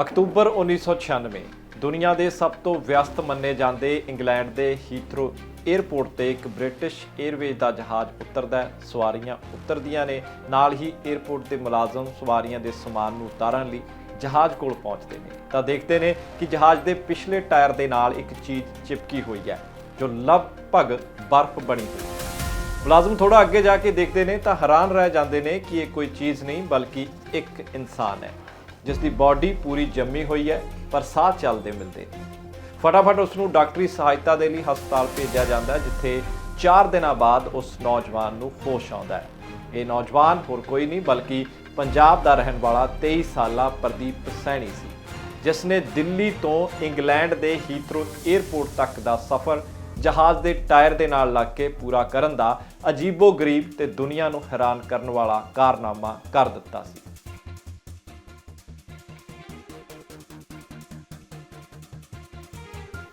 October 1996 ਦੁਨੀਆ ਦੇ ਸਭ ਤੋਂ ਵਿਅਸਤ ਮੰਨੇ ਜਾਂਦੇ ਇੰਗਲੈਂਡ ਦੇ ਹੀਥਰੋ 에ਅਰਪੋਰਟ ਤੇ ਇੱਕ ਬ੍ਰਿਟਿਸ਼ 에ਅਰਵੇਜ਼ ਦਾ ਜਹਾਜ਼ ਉਤਰਦਾ ਹੈ। ਸਵਾਰੀਆਂ ਉਤਰਦੀਆਂ ਨੇ, ਨਾਲ ਹੀ 에ਅਰਪੋਰਟ ਦੇ ਮੁਲਾਜ਼ਮ ਸਵਾਰੀਆਂ ਦੇ ਸਮਾਨ ਨੂੰ ਉਤਾਰਨ ਲਈ ਜਹਾਜ਼ ਕੋਲ ਪਹੁੰਚਦੇ ਨੇ। ਤਾਂ ਦੇਖਦੇ ਨੇ ਕਿ ਜਹਾਜ਼ ਦੇ ਪਿਛਲੇ ਟਾਇਰ ਦੇ ਨਾਲ ਇੱਕ ਚੀਜ਼ ਚਿਪਕੀ ਹੋਈ ਹੈ, ਜੋ ਲਗਭਗ ਬਰਫ਼ ਬਣੀ ਹੋਈ ਹੈ। ਮੁਲਾਜ਼ਮ ਥੋੜਾ ਅੱਗੇ ਜਾ ਕੇ ਦੇਖਦੇ ਨੇ ਤਾਂ ਹੈਰਾਨ ਰਹਿ ਜਾਂਦੇ ਨੇ ਕਿ ਇਹ ਕੋਈ ਚੀਜ਼ ਨਹੀਂ, ਬਲਕਿ ਇੱਕ ਇਨਸਾਨ ਹੈ। ਜਿਸ ਦੀ ਬਾਡੀ ਪੂਰੀ ਜੰਮੀ ਹੋਈ ਹੈ, ਪਰ ਸਾਹ ਚੱਲਦੇ ਮਿਲਦੇ ਫਟਾਫਟ ਉਸ ਨੂੰ ਡਾਕਟਰੀ ਸਹਾਇਤਾ ਦੇ ਲਈ ਹਸਪਤਾਲ ਭੇਜਿਆ ਜਾਂਦਾ ਜਿੱਥੇ 4 ਦਿਨਾਂ ਬਾਅਦ ਉਸ ਨੌਜਵਾਨ ਨੂੰ ਹੋਸ਼ ਆਉਂਦਾ ਹੈ। ਇਹ ਨੌਜਵਾਨ ਹੋਰ ਕੋਈ ਨਹੀਂ, ਬਲਕਿ ਪੰਜਾਬ ਦਾ ਰਹਿਣ ਵਾਲਾ 23 ਸਾਲਾ ਪ੍ਰਦੀਪ ਸੈਣੀ ਸੀ, ਜਿਸ ਨੇ ਦਿੱਲੀ ਤੋਂ ਇੰਗਲੈਂਡ ਦੇ ਹੀਥਰੋ 에ਅਰਪੋਰਟ ਤੱਕ ਦਾ ਸਫ਼ਰ ਜਹਾਜ਼ ਦੇ ਟਾਇਰ ਦੇ ਨਾਲ ਲੱਗ ਕੇ ਪੂਰਾ ਕਰਨ ਦਾ ਅਜੀਬੋ-ਗਰੀਬ ਤੇ ਦੁਨੀਆ ਨੂੰ ਹੈਰਾਨ ਕਰਨ ਵਾਲਾ ਕਾਰਨਾਮਾ ਕਰ ਦਿੱਤਾ ਸੀ।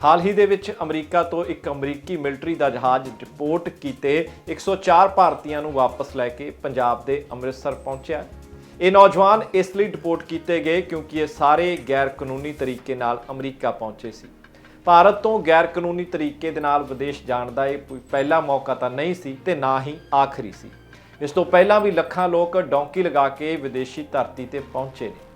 ਹਾਲ ਹੀ ਦੇ ਵਿੱਚ ਅਮਰੀਕਾ ਤੋਂ ਇੱਕ ਅਮਰੀਕੀ ਮਿਲਟਰੀ ਦਾ ਜਹਾਜ਼ ਡਿਪੋਰਟ ਕੀਤੇ 104 ਭਾਰਤੀਆਂ ਨੂੰ ਵਾਪਸ ਲੈ ਕੇ ਪੰਜਾਬ ਦੇ ਅੰਮ੍ਰਿਤਸਰ ਪਹੁੰਚਿਆ। ਇਹ ਨੌਜਵਾਨ ਇਸ ਲਈ ਡਿਪੋਰਟ ਕੀਤੇ ਗਏ ਕਿਉਂਕਿ ਇਹ ਸਾਰੇ ਗੈਰ ਕਾਨੂੰਨੀ ਤਰੀਕੇ ਨਾਲ ਅਮਰੀਕਾ ਪਹੁੰਚੇ ਸੀ। ਭਾਰਤ ਤੋਂ ਗੈਰ ਕਾਨੂੰਨੀ ਤਰੀਕੇ ਦੇ ਨਾਲ ਵਿਦੇਸ਼ ਜਾਣ ਦਾ ਇਹ ਕੋਈ ਪਹਿਲਾ ਮੌਕਾ ਤਾਂ ਨਹੀਂ ਸੀ ਤੇ ਨਾ ਹੀ ਆਖਰੀ ਸੀ। ਇਸ ਤੋਂ ਪਹਿਲਾਂ ਵੀ ਲੱਖਾਂ ਲੋਕ ਡੌਂਕੀ ਲਗਾ ਕੇ ਵਿਦੇਸ਼ੀ ਧਰਤੀ ਤੇ ਪਹੁੰਚੇ ਨੇ।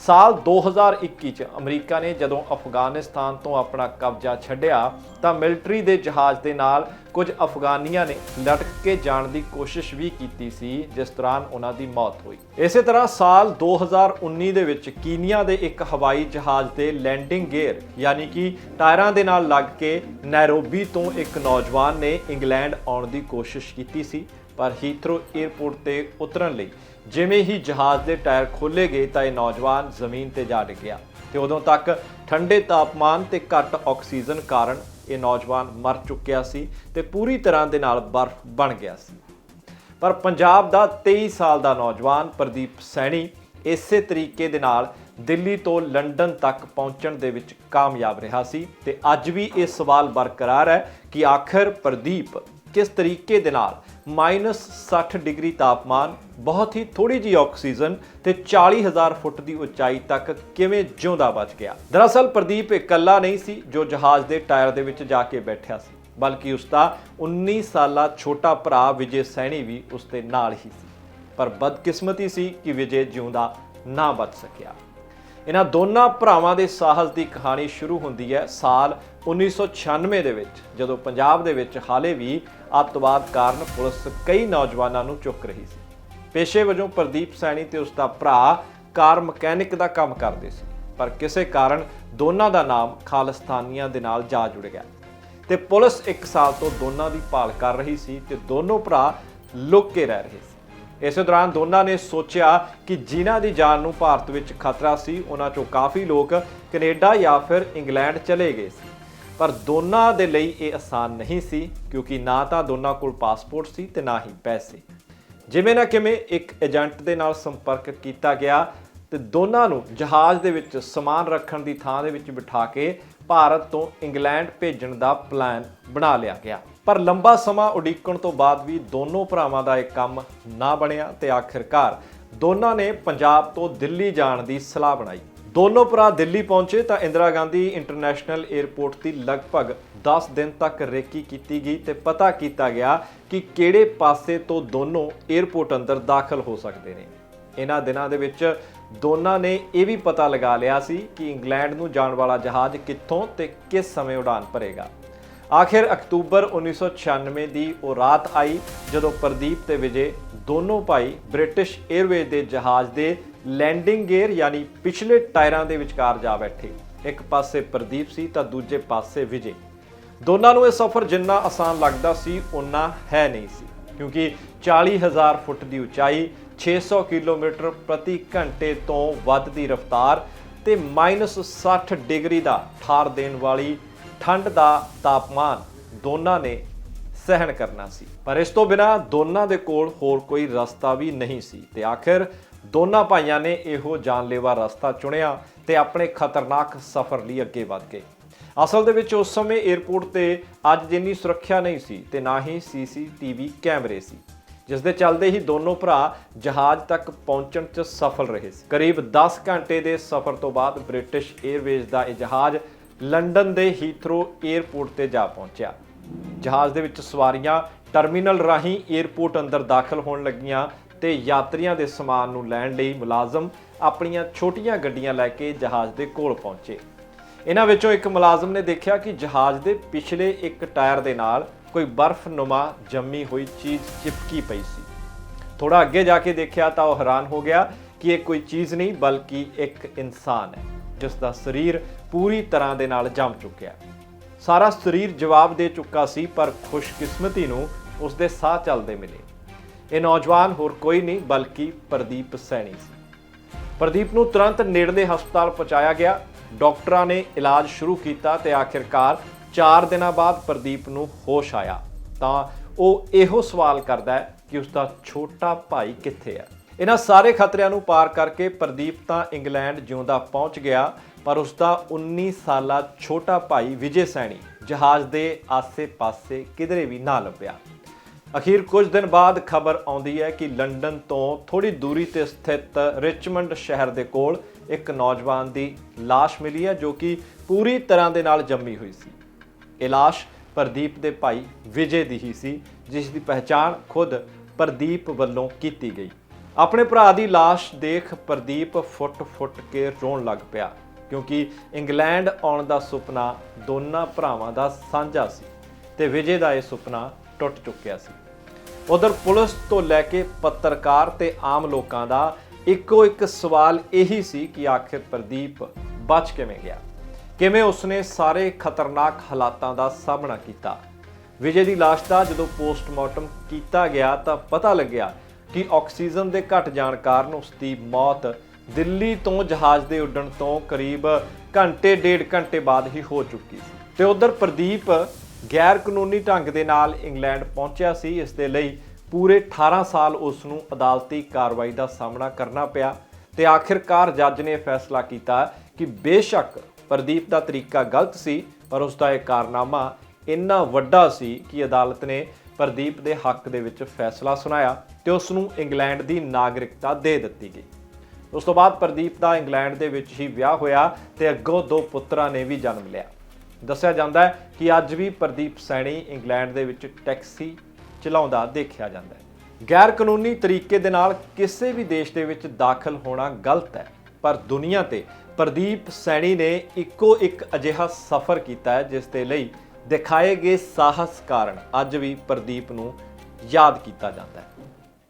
ਸਾਲ 2021 ਚ ਅਮਰੀਕਾ ਨੇ ਜਦੋਂ ਅਫਗਾਨਿਸਤਾਨ ਤੋਂ ਆਪਣਾ ਕਬਜ਼ਾ ਛੱਡਿਆ ਤਾਂ ਮਿਲਟਰੀ ਦੇ ਜਹਾਜ਼ ਦੇ ਨਾਲ ਕੁਝ ਅਫਗਾਨੀਆਂ ਨੇ ਲਟਕ ਕੇ ਜਾਣ ਦੀ ਕੋਸ਼ਿਸ਼ ਵੀ ਕੀਤੀ ਸੀ, ਜਿਸ ਦੌਰਾਨ ਉਹਨਾਂ ਦੀ ਮੌਤ ਹੋਈ। ਇਸੇ ਤਰ੍ਹਾਂ ਸਾਲ 2019 ਦੇ ਵਿੱਚ ਕੀਨੀਆ ਦੇ ਇੱਕ ਹਵਾਈ ਜਹਾਜ਼ ਦੇ ਲੈਂਡਿੰਗ ਗੇਅਰ, ਯਾਨੀ ਕਿ ਟਾਇਰਾਂ ਦੇ ਨਾਲ ਲੱਗ ਕੇ ਨੈਰੋਬੀ ਤੋਂ ਇੱਕ ਨੌਜਵਾਨ ਨੇ ਇੰਗਲੈਂਡ ਆਉਣ ਦੀ ਕੋਸ਼ਿਸ਼ ਕੀਤੀ ਸੀ, ਪਰ ਹੀਥਰੋ 에ਅਰਪੋਰਟ ਤੇ ਉਤਰਨ ਲਈ ਜਿਵੇਂ ਹੀ ਜਹਾਜ਼ ਦੇ ਟਾਇਰ ਖੋਲੇ ਗਏ ਤਾਂ ਇਹ ਨੌਜਵਾਨ ਜ਼ਮੀਨ ਤੇ ਜਾ ਡਿੱਗਿਆ ਤੇ ਉਦੋਂ ਤੱਕ ਠੰਡੇ ਤਾਪਮਾਨ ਤੇ ਘੱਟ ਆਕਸੀਜਨ ਕਾਰਨ ਇਹ ਨੌਜਵਾਨ ਮਰ ਚੁੱਕਿਆ ਸੀ ਤੇ ਪੂਰੀ ਤਰ੍ਹਾਂ ਦੇ ਨਾਲ ਬਰਫ਼ ਬਣ ਗਿਆ ਸੀ। ਪਰ ਪੰਜਾਬ ਦਾ 23 ਸਾਲ ਦਾ ਨੌਜਵਾਨ ਪ੍ਰਦੀਪ ਸੈਣੀ ਇਸੇ ਤਰੀਕੇ ਦੇ ਨਾਲ ਦਿੱਲੀ ਤੋਂ ਲੰਡਨ ਤੱਕ ਪਹੁੰਚਣ ਦੇ ਵਿੱਚ ਕਾਮਯਾਬ ਰਿਹਾ ਸੀ ਤੇ ਅੱਜ ਵੀ ਇਹ ਸਵਾਲ ਬਰਕਰਾਰ ਹੈ ਕਿ ਆਖਰ ਪ੍ਰਦੀਪ ਕਿਸ ਤਰੀਕੇ ਦੇ ਨਾਲ -60 ਡਿਗਰੀ ਤਾਪਮਾਨ, ਬਹੁਤ ਹੀ ਥੋੜੀ ਜਿਹੀ ਆਕਸੀਜਨ ਤੇ 40000 ਫੁੱਟ ਦੀ ਉਚਾਈ ਤੱਕ ਕਿਵੇਂ ਜਿਉਂਦਾ ਬਚ ਗਿਆ? ਦਰਅਸਲ ਪ੍ਰਦੀਪ ਇਕੱਲਾ ਨਹੀਂ ਸੀ ਜੋ ਜਹਾਜ਼ ਦੇ ਟਾਇਰ ਦੇ ਵਿੱਚ ਜਾ ਕੇ ਬੈਠਿਆ ਸੀ, ਬਲਕਿ ਉਸ ਦਾ 19 ਸਾਲਾ ਛੋਟਾ ਭਰਾ ਵਿਜੇ ਸੈਣੀ ਵੀ ਉਸ ਦੇ ਨਾਲ ਹੀ ਸੀ। ਪਰ ਬਦਕਿਸਮਤੀ ਸੀ ਕਿ ਵਿਜੇ ਜਿਉਂਦਾ ਨਾ ਬਚ ਸਕਿਆ। ਇਹਨਾਂ ਦੋਨਾਂ ਭਰਾਵਾਂ ਦੇ ਸਾਹਸ ਦੀ ਕਹਾਣੀ ਸ਼ੁਰੂ ਹੁੰਦੀ ਹੈ ਸਾਲ 1996 ਦੇ ਵਿੱਚ, ਜਦੋਂ ਪੰਜਾਬ ਦੇ ਵਿੱਚ ਹਾਲੇ ਵੀ ਅੱਤਵਾਦ ਕਾਰਨ ਪੁਲਿਸ ਕਈ ਨੌਜਵਾਨਾਂ ਨੂੰ ਚੁੱਕ ਰਹੀ ਸੀ। ਪੇਸ਼ੇ ਵਜੋਂ ਪ੍ਰਦੀਪ ਸੈਣੀ ਤੇ ਉਸ ਦਾ ਭਰਾ ਕਾਰ ਮਕੈਨਿਕ ਦਾ ਕੰਮ ਕਰਦੇ ਸੀ, ਪਰ ਕਿਸੇ ਕਾਰਨ ਦੋਨਾਂ ਦਾ ਨਾਮ ਖਾਲਿਸਤਾਨੀਆਂ ਦੇ ਨਾਲ ਜਾ ਜੁੜ ਗਿਆ। ਤੇ ਪੁਲਿਸ 1 ਸਾਲ ਤੋਂ ਦੋਨਾਂ ਦੀ ਭਾਲ ਕਰ ਰਹੀ ਸੀ ਤੇ ਦੋਨੋਂ ਭਰਾ ਲੁੱਕ ਕੇ ਰਹਿ ਰਹੇ ਸੀ। ਇਸੇ ਦੌਰਾਨ ਦੋਨਾਂ ਨੇ ਸੋਚਿਆ ਕਿ ਜਿਨ੍ਹਾਂ ਦੀ ਜਾਨ ਨੂੰ ਭਾਰਤ ਵਿੱਚ ਖਤਰਾ ਸੀ, ਉਹਨਾਂ ਚੋਂ ਕਾਫੀ ਲੋਕ ਕੈਨੇਡਾ ਜਾਂ ਫਿਰ ਇੰਗਲੈਂਡ ਚਲੇ ਗਏ ਸੀ। ਪਰ ਦੋਨਾਂ ਦੇ ਲਈ ਇਹ ਆਸਾਨ ਨਹੀਂ ਸੀ, ਕਿਉਂਕਿ ਨਾ ਤਾਂ ਦੋਨਾਂ ਕੋਲ ਪਾਸਪੋਰਟ ਸੀ ਤੇ ਨਾ ਹੀ ਪੈਸੇ। ਜਿਵੇਂ ਨਾ ਕਿਵੇਂ ਇੱਕ ਏਜੰਟ ਦੇ ਨਾਲ ਸੰਪਰਕ ਕੀਤਾ ਗਿਆ ਤੇ ਦੋਨਾਂ ਨੂੰ ਜਹਾਜ਼ ਦੇ ਵਿੱਚ ਸਮਾਨ ਰੱਖਣ ਦੀ ਥਾਂ ਦੇ ਵਿੱਚ ਬਿਠਾ ਕੇ ਭਾਰਤ ਤੋਂ ਇੰਗਲੈਂਡ ਭੇਜਣ ਦਾ ਪਲਾਨ ਬਣਾ ਲਿਆ ਗਿਆ। ਪਰ ਲੰਬਾ ਸਮਾਂ ਉਡੀਕਣ ਤੋਂ ਬਾਅਦ ਵੀ ਦੋਨੋਂ ਭਰਾਵਾਂ ਦਾ ਇਹ ਕੰਮ ਨਾ ਬਣਿਆ ਤੇ ਆਖਿਰਕਾਰ ਦੋਨਾਂ ਨੇ ਪੰਜਾਬ ਤੋਂ ਦਿੱਲੀ ਜਾਣ ਦੀ ਸਲਾਹ ਬਣਾਈ। ਦੋਨੋਂ ਭਰਾ ਦਿੱਲੀ ਪਹੁੰਚੇ ਤਾਂ ਇੰਦਰਾ ਗਾਂਧੀ ਇੰਟਰਨੈਸ਼ਨਲ 에ਅਰਪੋਰਟ ਦੀ ਲਗਭਗ 10 ਦਿਨ ਤੱਕ ਰੇਕੀ ਕੀਤੀ ਗਈ ਤੇ ਪਤਾ ਕੀਤਾ ਗਿਆ ਕਿ ਕਿਹੜੇ ਪਾਸੇ ਤੋਂ ਦੋਨੋਂ 에ਅਰਪੋਰਟ ਅੰਦਰ ਦਾਖਲ ਹੋ ਸਕਦੇ ਨੇ। ਇਹਨਾਂ ਦਿਨਾਂ ਦੇ ਵਿੱਚ ਦੋਨਾਂ ਨੇ ਇਹ ਵੀ ਪਤਾ ਲਗਾ ਲਿਆ ਸੀ ਕਿ ਇੰਗਲੈਂਡ ਨੂੰ ਜਾਣ ਵਾਲਾ ਜਹਾਜ਼ ਕਿੱਥੋਂ ਤੇ ਕਿਸ ਸਮੇਂ ਉਡਾਨ ਭਰੇਗਾ। ਆਖਿਰ ਅਕਤੂਬਰ 1996 ਦੀ ਉਹ ਰਾਤ ਆਈ ਜਦੋਂ ਪ੍ਰਦੀਪ ਤੇ ਵਿਜੇ ਦੋਨੋਂ ਭਾਈ ਬ੍ਰਿਟਿਸ਼ 에ਅਰਵੇਜ਼ ਦੇ ਜਹਾਜ਼ ਦੇ ਲੈਂਡਿੰਗ ਗੇਅਰ ਯਾਨੀ ਪਿਛਲੇ ਟਾਇਰਾਂ ਦੇ ਵਿਚਕਾਰ ਜਾ ਬੈਠੇ। ਇੱਕ ਪਾਸੇ ਪ੍ਰਦੀਪ ਸੀ ਤਾਂ ਦੂਜੇ ਪਾਸੇ ਵਿਜੇ। ਦੋਨਾਂ ਨੂੰ ਇਹ ਸਫ਼ਰ ਜਿੰਨਾ ਆਸਾਨ ਲੱਗਦਾ ਸੀ ਉਨਾ ਹੈ ਨਹੀਂ ਸੀ। ਕਿਉਂਕਿ 40000 ਫੁੱਟ ਦੀ ਉਚਾਈ 600 ਕਿਲੋਮੀਟਰ ਪ੍ਰਤੀ ਘੰਟੇ ਤੋਂ ਵੱਧ ਦੀ ਰਫ਼ਤਾਰ ਤੇ -60 ਡਿਗਰੀ ਦਾ ਠਾਰ ਦੇਣ ਵਾਲੀ ਠੰਡ ਦਾ ਤਾਪਮਾਨ ਦੋਨਾਂ ਨੇ ਸਹਿਣ ਕਰਨਾ ਸੀ। ਪਰ ਇਸ ਤੋਂ ਬਿਨਾ ਦੋਨਾਂ ਦੇ ਕੋਲ ਹੋਰ ਕੋਈ ਰਸਤਾ ਵੀ ਨਹੀਂ ਸੀ ਤੇ ਆਖਿਰ ਦੋਨਾਂ ਭਾਈਆਂ ਨੇ ਇਹੋ ਜਾਨਲੇਵਾ ਰਸਤਾ ਚੁਣਿਆ ਤੇ ਆਪਣੇ ਖਤਰਨਾਕ ਸਫ਼ਰ ਲਈ ਅੱਗੇ ਵਧ ਗਏ। ਅਸਲ ਦੇ ਵਿੱਚ ਉਸ ਸਮੇਂ 에ਅਰਪੋਰਟ ਤੇ ਅੱਜ ਜਿੰਨੀ ਸੁਰੱਖਿਆ ਨਹੀਂ ਸੀ ਤੇ ਨਾ ਹੀ ਸੀਸੀਟੀਵੀ ਕੈਮਰੇ ਸੀ, ਜਿਸ ਦੇ ਚੱਲਦੇ ਹੀ ਦੋਨੋਂ ਭਰਾ ਜਹਾਜ਼ ਤੱਕ ਪਹੁੰਚਣ 'ਚ ਸਫਲ ਰਹੇ ਸੀ। ਕਰੀਬ 10 ਘੰਟੇ ਦੇ ਸਫ਼ਰ ਤੋਂ ਬਾਅਦ ਬ੍ਰਿਟਿਸ਼ 에ਅਰਵੇਜ਼ ਦਾ ਇਹ ਜਹਾਜ਼ ਲੰਡਨ ਦੇ ਹੀਥਰੋ 에ਅਰਪੋਰਟ ਤੇ ਜਾ ਪਹੁੰਚਿਆ। ਜਹਾਜ਼ ਦੇ ਵਿੱਚ ਸਵਾਰੀਆਂ ਟਰਮੀਨਲ ਰਾਹੀਂ 에ਅਰਪੋਰਟ ਅੰਦਰ ਦਾਖਲ ਹੋਣ ਲੱਗੀਆਂ ਤੇ ਯਾਤਰੀਆਂ ਦੇ ਸਮਾਨ ਨੂੰ ਲੈਣ ਲਈ ਮੁਲਾਜ਼ਮ ਆਪਣੀਆਂ ਛੋਟੀਆਂ ਗੱਡੀਆਂ ਲੈ ਕੇ ਜਹਾਜ਼ ਦੇ ਕੋਲ ਪਹੁੰਚੇ। ਇਹਨਾਂ ਵਿੱਚੋਂ ਇੱਕ ਮੁਲਾਜ਼ਮ ਨੇ ਦੇਖਿਆ ਕਿ ਜਹਾਜ਼ ਦੇ ਪਿਛਲੇ ਇੱਕ ਟਾਇਰ ਦੇ ਨਾਲ ਕੋਈ ਬਰਫ਼-ਨੁਮਾ ਜੰਮੀ ਹੋਈ ਚੀਜ਼ ਚਿਪਕੀ ਪਈ ਸੀ। ਥੋੜਾ ਅੱਗੇ ਜਾ ਕੇ ਦੇਖਿਆ ਤਾਂ ਉਹ ਹੈਰਾਨ ਹੋ ਗਿਆ ਕਿ ਇਹ ਕੋਈ ਚੀਜ਼ ਨਹੀਂ, ਬਲਕਿ ਇੱਕ ਇਨਸਾਨ ਹੈ। ਜਿਸ ਦਾ ਸਰੀਰ ਪੂਰੀ ਤਰ੍ਹਾਂ ਦੇ ਨਾਲ ਜੰਮ ਚੁੱਕਿਆ। ਸਾਰਾ ਸਰੀਰ ਜਵਾਬ ਦੇ ਚੁੱਕਾ ਸੀ, ਪਰ ਖੁਸ਼ਕਿਸਮਤੀ ਨੂੰ ਉਸ ਦੇ ਸਾਹ ਚੱਲਦੇ ਮਿਲੇ। ਇਹ ਨੌਜਵਾਨ ਹੋਰ ਕੋਈ ਨਹੀਂ, ਬਲਕਿ ਪ੍ਰਦੀਪ ਸੈਣੀ ਸੀ। ਪ੍ਰਦੀਪ ਨੂੰ ਤੁਰੰਤ ਨੇੜਲੇ ਹਸਪਤਾਲ ਪਹੁੰਚਾਇਆ ਗਿਆ। ਡਾਕਟਰਾਂ ਨੇ ਇਲਾਜ ਸ਼ੁਰੂ ਕੀਤਾ ਤੇ ਆਖਿਰਕਾਰ 4 ਦਿਨਾਂ ਬਾਅਦ ਪ੍ਰਦੀਪ ਨੂੰ ਹੋਸ਼ ਆਇਆ। ਤਾਂ ਉਹ ਇਹੋ ਸਵਾਲ ਕਰਦਾ ਹੈ ਕਿ ਉਸ ਦਾ ਛੋਟਾ ਭਾਈ ਕਿੱਥੇ ਹੈ? ਇਹਨਾਂ ਸਾਰੇ ਖਤਰਿਆਂ ਨੂੰ ਪਾਰ ਕਰਕੇ ਪ੍ਰਦੀਪ ਤਾਂ ਇੰਗਲੈਂਡ ਜਿਉਂਦਾ ਪਹੁੰਚ ਗਿਆ, ਪਰ ਉਸ ਦਾ 19 ਸਾਲਾ ਛੋਟਾ ਭਾਈ ਵਿਜੇ ਸੈਣੀ ਜਹਾਜ਼ ਦੇ ਆਸੇ-ਪਾਸੇ ਕਿਧਰੇ ਵੀ ਨਾ ਲੱਭਿਆ। ਅਖੀਰ ਕੁਝ ਦਿਨ ਬਾਅਦ ਖਬਰ ਆਉਂਦੀ ਹੈ ਕਿ ਲੰਡਨ ਤੋਂ ਥੋੜੀ ਦੂਰੀ ਤੇ ਸਥਿਤ ਰਿਚਮੰਡ ਸ਼ਹਿਰ ਦੇ ਕੋਲ ਇੱਕ ਨੌਜਵਾਨ ਦੀ ਲਾਸ਼ ਮਿਲੀ ਹੈ, ਜੋ ਕਿ ਪੂਰੀ ਤਰ੍ਹਾਂ ਦੇ ਨਾਲ ਜੰਮੀ ਹੋਈ ਸੀ। ਇਹ ਲਾਸ਼ ਪ੍ਰਦੀਪ ਦੇ ਭਾਈ ਵਿਜੇ ਦੀ ਹੀ ਸੀ, ਜਿਸ ਦੀ ਪਹਿਚਾਣ ਖੁਦ ਪ੍ਰਦੀਪ ਵੱਲੋਂ ਕੀਤੀ ਗਈ। ਆਪਣੇ ਭਰਾ ਦੀ ਲਾਸ਼ ਦੇਖ ਪ੍ਰਦੀਪ ਫੁੱਟ-ਫੁੱਟ ਕੇ ਰੋਣ ਲੱਗ ਪਿਆ, ਕਿਉਂਕਿ ਇੰਗਲੈਂਡ ਆਉਣ ਦਾ ਸੁਪਨਾ ਦੋਨਾਂ ਭਰਾਵਾਂ ਦਾ ਸਾਂਝਾ ਸੀ ਤੇ ਵਿਜੇ ਦਾ ਇਹ ਸੁਪਨਾ ਟੁੱਟ ਚੁੱਕਿਆ ਸੀ। ਉਧਰ ਪੁਲਿਸ ਤੋਂ ਲੈ ਕੇ ਪੱਤਰਕਾਰ ਤੇ ਆਮ ਲੋਕਾਂ ਦਾ ਇੱਕੋ ਇੱਕ ਸਵਾਲ ਇਹੀ ਸੀ ਕਿ ਆਖਿਰ ਪ੍ਰਦੀਪ ਬਚ ਕਿਵੇਂ ਗਿਆ? ਕਿਵੇਂ ਉਸਨੇ ਸਾਰੇ ਖਤਰਨਾਕ ਹਾਲਾਤਾਂ ਦਾ ਸਾਹਮਣਾ ਕੀਤਾ? ਵਿਜੇ ਦੀ ਲਾਸ਼ ਦਾ ਜਦੋਂ ਪੋਸਟਮਾਰਟਮ ਕੀਤਾ ਗਿਆ ਤਾਂ ਪਤਾ ਲੱਗਿਆ ਕਿ ਆਕਸੀਜਨ ਦੇ ਘਟ ਜਾਣ ਕਾਰਨ ਉਸ ਦੀ ਮੌਤ ਦਿੱਲੀ ਤੋਂ ਜਹਾਜ਼ ਦੇ ਉੱਡਣ ਤੋਂ ਕਰੀਬ ਘੰਟੇ, ਡੇਢ ਘੰਟੇ ਬਾਅਦ ਹੀ ਹੋ ਚੁੱਕੀ ਸੀ। ਤੇ ਉਧਰ ਪ੍ਰਦੀਪ ਗੈਰ ਕਾਨੂੰਨੀ ਢੰਗ ਦੇ ਨਾਲ ਇੰਗਲੈਂਡ ਪਹੁੰਚਿਆ ਸੀ। ਇਸ ਦੇ ਲਈ ਪੂਰੇ 18 ਸਾਲ ਉਸ ਨੂੰ ਅਦਾਲਤੀ ਕਾਰਵਾਈ ਦਾ ਸਾਹਮਣਾ ਕਰਨਾ ਪਿਆ ਤੇ ਆਖਿਰਕਾਰ ਜੱਜ ਨੇ ਫੈਸਲਾ ਕੀਤਾ ਕਿ ਬੇਸ਼ੱਕ ਪ੍ਰਦੀਪ ਦਾ ਤਰੀਕਾ ਗਲਤ ਸੀ, ਪਰ ਉਸ ਦਾ ਇਹ ਕਾਰਨਾਮਾ ਇੰਨਾ ਵੱਡਾ ਸੀ ਕਿ ਅਦਾਲਤ ਨੇ ਪ੍ਰਦੀਪ ਦੇ ਹੱਕ ਦੇ ਵਿੱਚ ਫੈਸਲਾ ਸੁਣਾਇਆ ਤੇ ਉਸ ਨੂੰ ਇੰਗਲੈਂਡ ਦੀ ਨਾਗਰਿਕਤਾ ਦੇ ਦਿੱਤੀ ਗਈ। ਉਸ ਤੋਂ ਬਾਅਦ ਪ੍ਰਦੀਪ ਦਾ ਇੰਗਲੈਂਡ ਦੇ ਵਿੱਚ ਹੀ ਵਿਆਹ ਹੋਇਆ ਤੇ ਅੱਗੋਂ ਦੋ ਪੁੱਤਰਾਂ ਨੇ ਵੀ ਜਨਮ ਲਿਆ। ਦੱਸਿਆ ਜਾਂਦਾ ਹੈ ਕਿ ਅੱਜ ਵੀ ਪ੍ਰਦੀਪ ਸੈਣੀ ਇੰਗਲੈਂਡ ਦੇ ਵਿੱਚ ਟੈਕਸੀ ਚਲਾਉਂਦਾ ਦੇਖਿਆ ਜਾਂਦਾ ਹੈ। ਗੈਰ ਕਾਨੂੰਨੀ ਤਰੀਕੇ ਦੇ ਨਾਲ ਕਿਸੇ ਵੀ ਦੇਸ਼ ਦੇ ਵਿੱਚ ਦਾਖਲ ਹੋਣਾ ਗਲਤ ਹੈ, ਪਰ ਦੁਨੀਆ ਤੇ ਪ੍ਰਦੀਪ ਸੈਣੀ ਨੇ ਇੱਕੋ ਇੱਕ ਅਜਿਹਾ ਸਫ਼ਰ ਕੀਤਾ ਹੈ ਜਿਸ ਦੇ ਲਈ ਦਿਖਾਏ ਗਏ ਸਾਹਸ ਕਾਰਨ ਅੱਜ ਵੀ ਪ੍ਰਦੀਪ ਨੂੰ ਯਾਦ ਕੀਤਾ ਜਾਂਦਾ ਹੈ।